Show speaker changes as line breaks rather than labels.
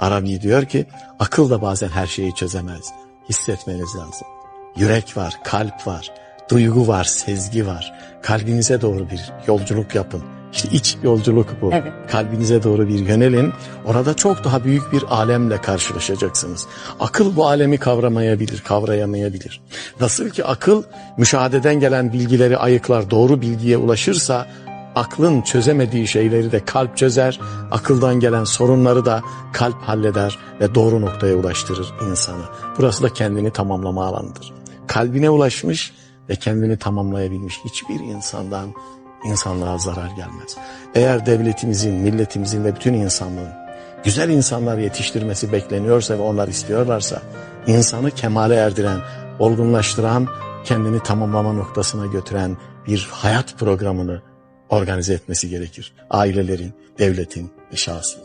Arabi diyor ki akıl da bazen her şeyi çözemez. Hissetmeniz lazım. Yürek var, kalp var, duygu var, sezgi var. Kalbinize doğru bir yolculuk yapın. İşte iç yolculuk bu.
Evet.
Kalbinize doğru bir yönelin. Orada çok daha büyük bir alemle karşılaşacaksınız. Akıl bu alemi kavramayabilir, kavrayamayabilir. Nasıl ki akıl müşahededen gelen bilgileri ayıklar, doğru bilgiye ulaşırsa aklın çözemediği şeyleri de kalp çözer, akıldan gelen sorunları da kalp halleder ve doğru noktaya ulaştırır insanı. Burası da kendini tamamlama alanıdır. Kalbine ulaşmış ve kendini tamamlayabilmiş hiçbir insandan insanlığa zarar gelmez. Eğer devletimizin, milletimizin ve bütün insanlığın güzel insanlar yetiştirmesi bekleniyorsa ve onlar istiyorlarsa insanı kemale erdiren, olgunlaştıran, kendini tamamlama noktasına götüren bir hayat programını organize etmesi gerekir. Ailelerin, devletin ve şahsın.